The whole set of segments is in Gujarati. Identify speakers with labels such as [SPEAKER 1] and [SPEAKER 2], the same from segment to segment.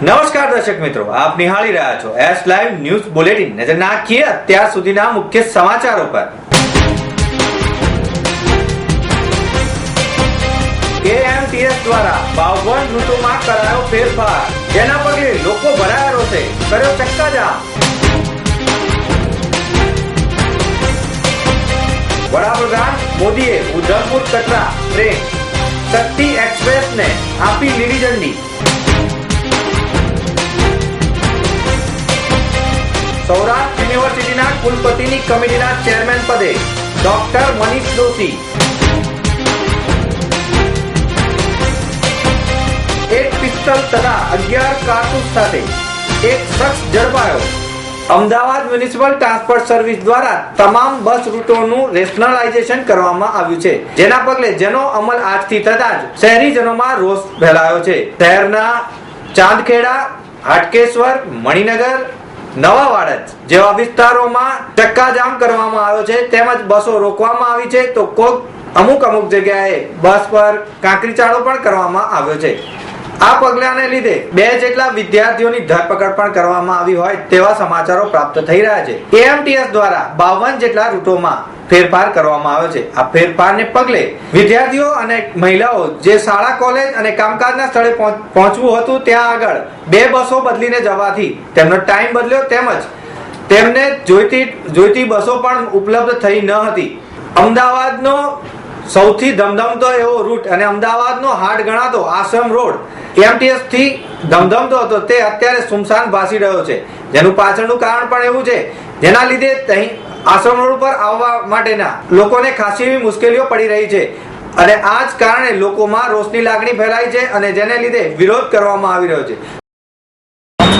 [SPEAKER 1] દર્શક મિત્રો, આપ નિહાળી રહ્યા છો એસ લાઈવ ન્યૂઝ બુલેટિન નજર નાખીએ અત્યાર સુધીના મુખ્ય સમાચારો પર. એએમટીએસ દ્વારા બાવન ઋતુમાં કરાયો ફેરફાર. જેના પગલે લોકો ભરાયા રોષે કર્યો ચક્કાજામ. વડાપ્રધાન મોદીએ ઉધમપુર કટરા ટ્રેન. શક્તિ એક્સપ્રેસને આપી લીલી ઝંડી સૌરાષ્ટ્ર યુનિવર્સિટીના કુલપતિની કમિટીના ચેરમેન પદે ડોક્ટર મનીષ જોશી એક પિસ્તલ તથા અગિયાર કારતૂસ સાથે એક શખ્સ ઝડપાયો. અમદાવાદ મ્યુનિસિપલ ટ્રાન્સપોર્ટ સર્વિસ દ્વારા તમામ બસ રૂટોનું રેશનલાઇઝેશન કરવામાં આવ્યું છે. જેના પગલે જેનો અમલ આજથી થતા જ શહેરીજનોમાં રોષ ફેલાયો છે. શહેરના ચાંદખેડા, હાટકેશ્વર, મણિનગર નવા વાડજ જેવા વિસ્તારોમાં ચક્કાજામ કરવામાં આવ્યો છે, તેમજ બસો રોકવામાં આવી છે, તો કોક અમુક અમુક જગ્યાએ બસ પર કાંકરી ચાળો પણ કરવામાં આવ્યો છે. આ પગલાને લીધે બે જેટલા વિદ્યાર્થીઓની ધરપકડ પણ કરવામાં આવી હોય તેવા સમાચારો પ્રાપ્ત થઈ રહ્યા છે. એએમટીએસ દ્વારા બાવન જેટલા રૂટોમાં ફેરફાર કરવામાં આવ્યો છે. આ ફેરફારને પગલે વિદ્યાર્થીઓ અને મહિલાઓ જે શાળા, કોલેજ અને કામકાજના સ્થળે પહોંચવું હતું ત્યાં આગળ બે બસો બદલીને જવાથી તેમનો ટાઈમ બદલ્યો તેમજ તેમને જોઈતી જોઈતી બસો પણ ઉપલબ્ધ થઈ ન હતી. અમદાવાદનો સૌથી ધમધમતો એવો રૂટ અને અમદાવાદનો હાટ ગણાતો આશ્રમ રોડ એમટીએસથી ધમધમતો હતો, તે અત્યારે સુમસાન ભાસી રહ્યો છે. જેનું પાછળનું કારણ પણ એવું છે, જેના લીધે અહીં આશ્રમ રોડ પર આવવા માટેના લોકોને ખાસી એવી મુશ્કેલીઓ પડી રહી છે. અને આ જ કારણે લોકોમાં રોષની લાગણી ફેલાઈ છે અને જેને લીધે વિરોધ કરવામાં આવી રહ્યો છે.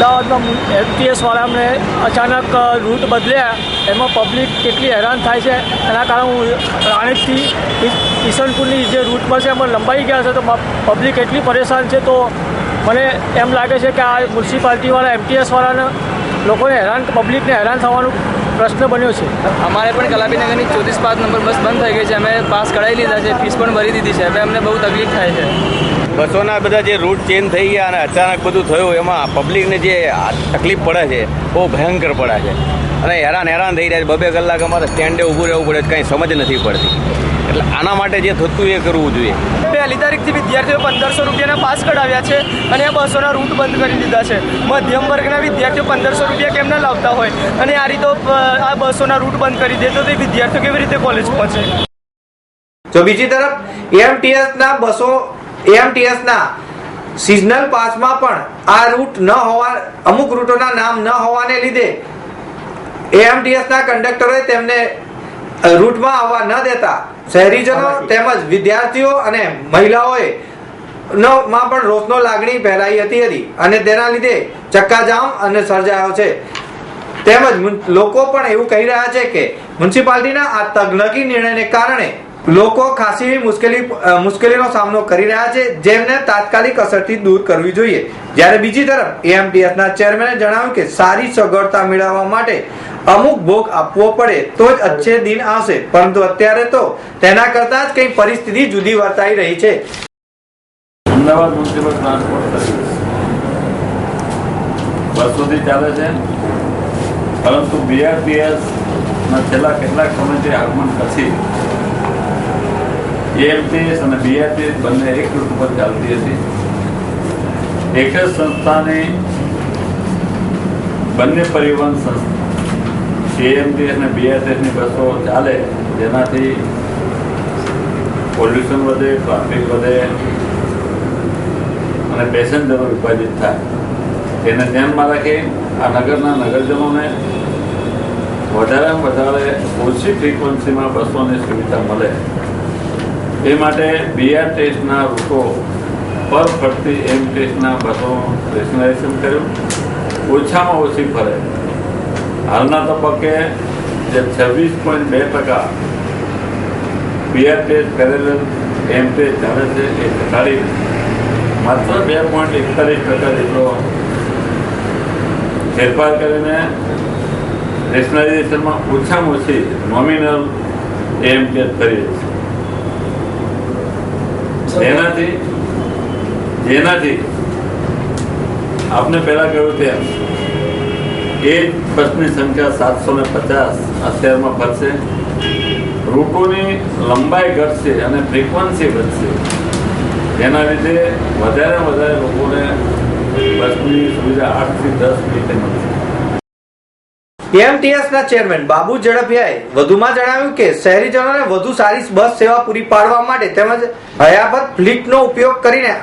[SPEAKER 2] અમદાવાદમાં એમટીએસ વાળાને અચાનક રૂટ બદલ્યા. એમાં પબ્લિક કેટલી હેરાન થાય છે. એના કારણે હું રાણીપથી કિશનપુરની જે રૂટ પર છે, એમાં લંબાઈ ગયા છે, તો પબ્લિક એટલી પરેશાન છે, તો મને એમ લાગે છે કે આ મ્યુનિસિપાલિટીવાળા એમટીએસ વાળાને લોકોને હેરાન પબ્લિકને હેરાન થવાનો પ્રશ્ન બન્યો છે.
[SPEAKER 3] અમારે પણ કલાપીનગરની ચોત્રીસ પાંચ નંબર બસ બંધ થઈ ગઈ છે. અમે પાસ કઢાવી લીધા છે, ફીસ પણ ભરી દીધી છે. હવે અમને બહુ તકલીફ થાય છે.
[SPEAKER 4] બસોના બધા જે રૂટ ચેન્જ થઈ ગયા અને અચાનક બધું થયું એમાં પબ્લિકને જે તકલીફ પડે છે બહુ ભયંકર પડે છે. અને હેરાન હેરાન થઈ રહ્યા છે. બબે કલાક અમારે સ્ટેન્ડે ઊભું રહેવું પડે કંઈ સમજ નથી પડતી. એટલે આના માટે જે થતું એ કરવું જોઈએ.
[SPEAKER 2] પહેલી તારીખથી વિદ્યાર્થીઓ પંદરસો રૂપિયાના પાસ કઢાવ્યા છે અને આ બસોના રૂટ બંધ કરી દીધા છે. મધ્યમ વર્ગના વિદ્યાર્થીઓ પંદરસો રૂપિયા કેમ ના લાવતા હોય? અને આ રીતે આ બસોના રૂટ બંધ કરી દે તો તે વિદ્યાર્થીઓ કેવી રીતે કોલેજ પહોંચે?
[SPEAKER 1] જો બીજી તરફ એએમટીએસ ના બસો એએમટીએસ ના સિઝનલ પાસમાં પણ આ રૂટ ન હોવા અમુક રૂટોના નામ ન હોવાને લીધે એએમટીએસના કંડક્ટરોએ તેમને રૂટમાં આવવા ન દેતા. શહેરીજનો તેમજ વિદ્યાર્થીઓ અને મહિલાઓએ નો માં પણ રોષનો લાગણી ફેલાઈ હતી હતી અને તેના લીધે ચક્કાજામ અને સર્જાયો છે. તેમજ લોકો પણ એવું કહી રહ્યા છે કે મ્યુનિસિપાલિટીના આ તકનકી નિર્ણયને કારણે લોકો ખાસી, મુશ્કેલી મુશ્કેલીનો સામનો કરી રહ્યા છે, જેમને તાત્કાલિક અસરથી દૂર કરવી જોઈએ. જ્યારે બીજી તરફ એએમટીએસ ના ચેરમેને જણાવ્યું કે સારી સગવડતા મેળવવા માટે અમુક ભોગ આપવો પડે, તો જ અચ્છે દિન આવશે. પરંતુ અત્યારે તો તેના કરતા જ કઈ પરિસ્થિતિ જુદી વર્તાઈ રહી છે.
[SPEAKER 5] અમદાવાદ મ્યુનિસિપલ ટ્રાન્સપોર્ટ સર્વિસ વર્ષોથી ચાલે છે. પરંતુ બીઆરટીએસ ના છેલ્લા કેટલાક સમયથી આગમન પછી એએમટીએસ અને બીઆરટીએસ બંને એક રૂટ ઉપર ચાલતી હતી. એક જ સંસ્થાની બંને પરિવહન સંસ્થા એએમટીએસ અને બીઆરટીએસની બસો ચાલે, જેનાથી પોલ્યુશન વધે ટ્રાફિક વધે અને પેસેન્જરો વિભાજિત થાય. તેને ધ્યાનમાં રાખી આ નગરના નગરજનોને વધારેમાં વધારે ઓછી ફ્રીક્વન્સીમાં બસોની સુવિધા મળે. એ માટે બીઆર ટેસ્ટના રૂટો પર ફરતી એમ ટેસ્ટના બસો રેશનલાઇઝેશન કર્યું. ઓછામાં ઓછી ફરે. હાલના તબક્કે જે છવ્વીસ પોઈન્ટ બે ટકા બીઆર ટેસ્ટ કરેલ એમ ટેસ્ટ ચાલે છે એ ઘટાડી માત્ર બે પોઈન્ટ એકતાલીસ ટકા જેટલો ફેરફાર કરીને રેશનલાઇઝેશનમાં ઓછામાં ઓછી નોમિનલ એમ ટેસ્ટ કરીએ છીએ. જેનાથી જેનાથી? આપને પહેલાં કહ્યું તેમ એક બસની સંખ્યા સાતસો ને પચાસ અત્યારમાં ફરશે. રૂટોની લંબાઈ ઘટશે અને ફ્રીક્વન્સી વધશે. જેના લીધે વધારે વધારે લોકોને બસની સુવિધા આઠથી દસ મિનિટે મળશે.
[SPEAKER 1] એએમટીએસ ના ચેરમેન બાબુ ઝડપિયાએ વધુમાં જણાવ્યું કે શહેરીજનોને વધુ સારી બસ સેવા પૂરી પાડવા માટે તેમજ હયાબત ફ્લીટનો ઉપયોગ કરીને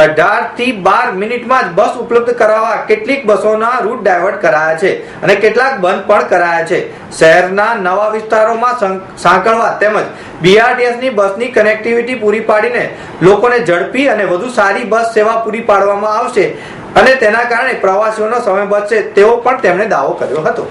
[SPEAKER 1] અઢારથી બાર મિનિટમાં જ બસ ઉપલબ્ધ કરાવવા કેટલીક બસોના રૂટ ડાયવર્ટ કરાયા છે અને કેટલાક બંધ પણ કરાયા છે. શહેરના નવા વિસ્તારોમાં સાંકળવા તેમજ બીઆરટીએસની બસની કનેક્ટિવિટી પૂરી પાડીને લોકોને ઝડપી અને વધુ સારી બસ સેવા પૂરી પાડવામાં આવશે અને તેના કારણે પ્રવાસીઓનો સમય બચશે તેવો પણ તેમણે દાવો કર્યો હતો.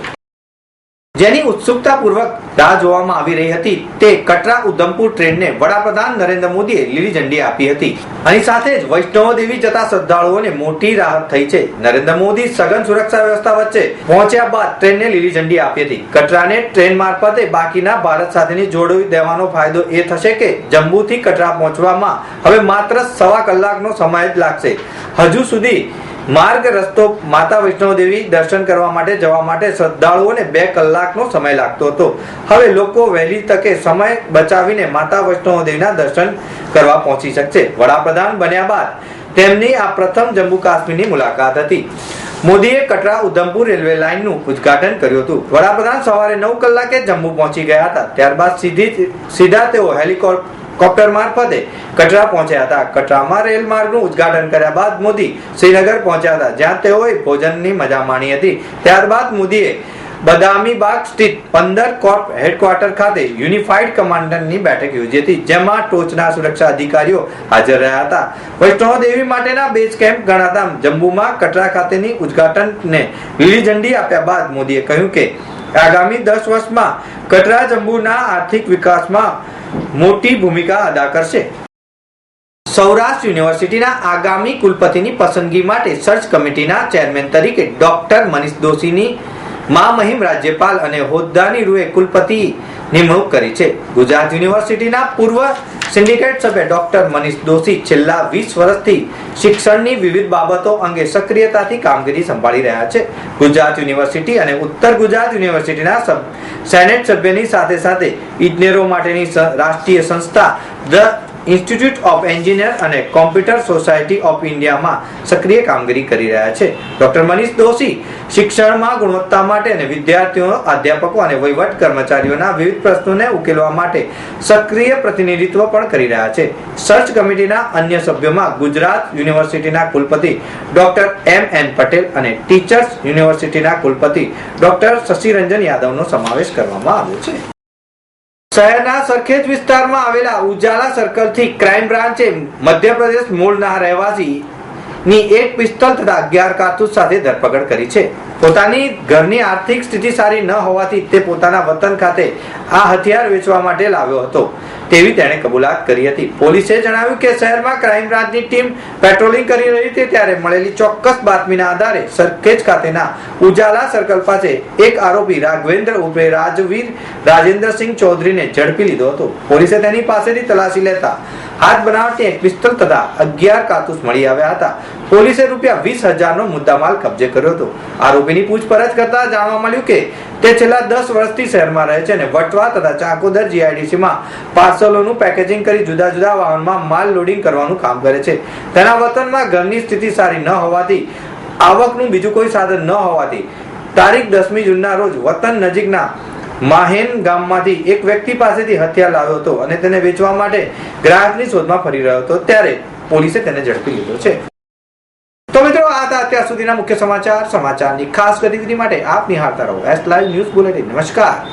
[SPEAKER 1] જેની ઉત્સુકતાપૂર્વક રાહ જોવામાં આવી રહી હતી, તે કટરા ઉધમપુર ટ્રેનને વડાપ્રધાન નરેન્દ્ર મોદીએ લીલી ઝંડી આપી હતી. અને સાથે જ વૈષ્ણવ દેવી જતા શ્રદ્ધાળુઓને મોટી રાહત થઈ છે. નરેન્દ્ર મોદી સઘન સુરક્ષા વ્યવસ્થા વચ્ચે પહોંચ્યા બાદ ટ્રેનને લીલી ઝંડી આપી હતી. કટરાને ટ્રેન મારફતે બાકીના ભારત સાથેની જોડવી દેવાનો ફાયદો એ થશે કે જમ્મુથી કટરા પહોંચવામાં હવે માત્ર સવા કલાકનો સમય જ લાગશે. હજુ સુધી માર્ગ રસ્તો માતા વૈષ્ણવ દેવી દર્શન કરવા માટે જવા માટે શ્રદ્ધાળુઓને બે કલાકનો સમય લાગતો હતો. હવે લોકો વહેલી તકે સમય બચાવીને માતા વૈષ્ણવ દેવીના દર્શન કરવા પહોંચી શકશે. વડાપ્રધાન બન્યા બાદ તેમની આ પ્રથમ જમ્મુ કાશ્મીરની મુલાકાત હતી. મોદીએ કટરા ઉધમપુર રેલવે લાઇનનું ઉદ્ઘાટન કર્યું હતું. વડાપ્રધાન સવારે નવ કલાકે જમ્મુ પહોંચી ગયા હતા. ત્યારબાદ સીધી સીધા તેઓ હેલિકોપ્ટર મારફતે કટરા પહોંચ્યા હતા. કટરામાં રેલ માર્ગનું ઉદઘાટન કર્યા બાદ મોદી શ્રીનગર પહોંચ્યા હતા. જ્યાં તેઓએ ભોજનની મજા માણી હતી. ત્યારબાદ મોદીએ બદામી બાગ સ્થિત પંદર કોર્પ હેડક્વાર્ટર ખાતે યુનિફાઈડ કમાન્ડરની બેઠક યોજી હતી, જેમાં ટોચના સુરક્ષા અધિકારીઓ હાજર રહ્યા હતા. વૈષ્ણવ દેવી માટેના બેઝ કેમ્પ ગણાતા જમ્મુમાં કટરા ખાતેની ઉદઘાટનને લીલી ઝંડી આપ્યા બાદ મોદીએ કહ્યું કે આગામી દસ વર્ષમાં કટરા જંબુના આર્થિક વિકાસમાં મોટી ભૂમિકા અદા કરશે. સૌરાષ્ટ્ર યુનિવર્સિટીના આગામી કુલપતિની પસંદગી માટે સર્ચ કમિટીના ચેરમેન તરીકે ડોક્ટર મનીષ દોશીની મા મહિમ રાજ્યપાલ અને હોદ્દાની રૂએ કુલપતિ નિમણૂક કરી છે. ગુજરાત યુનિવર્સિટીના પૂર્વ સિન્ડિકેટ સભ્ય ડોક્ટર મનીષ દોશી છેલ્લા વીસ વર્ષથી શિક્ષણની વિવિધ બાબતો અંગે સક્રિયતાથી કામગીરી સંભાળી રહ્યા છે. ગુજરાત યુનિવર્સિટી અને ઉત્તર ગુજરાત યુનિવર્સિટીના સેનેટ સભ્યની સાથે સાથે ઇજનેરો માટેની રાષ્ટ્રીય સંસ્થા ધ ઇન્સ્ટિટ્યૂટ ઓફ એન્જિનિયર અને કોમ્પ્યુટર સોસાયટી ઓફ ઇન્ડિયામાં સક્રિય કામગીરી કરી રહ્યા છે. ડોક્ટર મનીષ દોશી શિક્ષણમાં ગુણવત્તા માટે અને વિદ્યાર્થીઓ, અધ્યાપકો અને વહીવટ કર્મચારીઓના વિવિધ પ્રશ્નોને ઉકેલવા માટે સક્રિય પ્રતિનિધિત્વ પણ કરી રહ્યા છે. સર્ચ કમિટીના અન્ય સભ્યોમાં ગુજરાત યુનિવર્સિટીના કુલપતિ ડોક્ટર એમ એન પટેલ અને ટીચર્સ યુનિવર્સિટીના કુલપતિ ડોક્ટર શશિરંજન યાદવનો સમાવેશ કરવામાં આવ્યો છે. શહેરના સરખેજ વિસ્તારમાં આવેલા ઉજાલા સર્કલથી ક્રાઇમ બ્રાન્ચે મધ્યપ્રદેશ મૂળના રહેવાસી ની એક પિસ્તોલ તથા અગિયાર કારતૂસ સાથે ધરપકડ કરી છે. પોતાની ઘરની આર્થિક સ્થિતિ સારી ન હોવાથી તે પોતાના વતન ખાતે આ હથિયાર વેચવા માટે લાવ્યો હતો. તેવી તેણે કબૂલાત કરી હતી. પોલીસે જણાવ્યું કે શહેરમાં ક્રાઇમ બ્રાન્ચની ટીમ પેટ્રોલિંગ કરી રહી હતી ત્યારે મળેલી ચોક્કસ બાતમીના આધારે સરખેજ ખાતેના ઉજાલા સર્કલ પાસે એક આરોપી રાઘવેન્દ્ર ઉર્ફે રાજવીર રાજેન્દ્રસિંહ ચૌધરીને ઝડપી લીધો હતો. પોલીસે તેની પાસેથી તલાશી લેતા હાથ બનાવટની એક પિસ્તોલ તથા અગિયાર કારતૂસ મળી આવ્યા હતા. પોલીસે રૂપિયા વીસ હજારનો મુદ્દામાલ કબજે કર્યો હતો. આરોપીની પૂછપરછ કરતા જાણવા મળ્યું કે તે છેલ્લા દસ વર્ષથી શહેરમાં રહે છે અને વટવા તથા ચાકોદર જીઆઈડીસીમાં પાર્સલોનું પેકેજિંગ કરી જુદા જુદા વાહનમાં માલ લોડિંગ કરવાનું કામ કરે છે. તેના વતનમાં ઘરની સ્થિતિ સારી ન હોવાથી, આવકનું બીજું કોઈ સાધન ન હોવાથી, તારીખ દસમી જૂનના રોજ વતન નજીકના માહેન ગામમાંથી એક વ્યક્તિ પાસેથી હથિયાર લાવ્યો હતો અને તેને વેચવા માટે ગ્રાહકની શોધમાં ફરી રહ્યો હતો. ત્યારે પોલીસે તેને ઝડપી લીધો છે. તો મિત્રો, આ હતા અત્યાર સુધીના મુખ્ય સમાચાર. સમાચારની ખાસ ગતિવિધિ માટે આપ નિહાળતા રહો. એસ લાઈવ ન્યૂઝ બુલેટિન નમસ્કાર.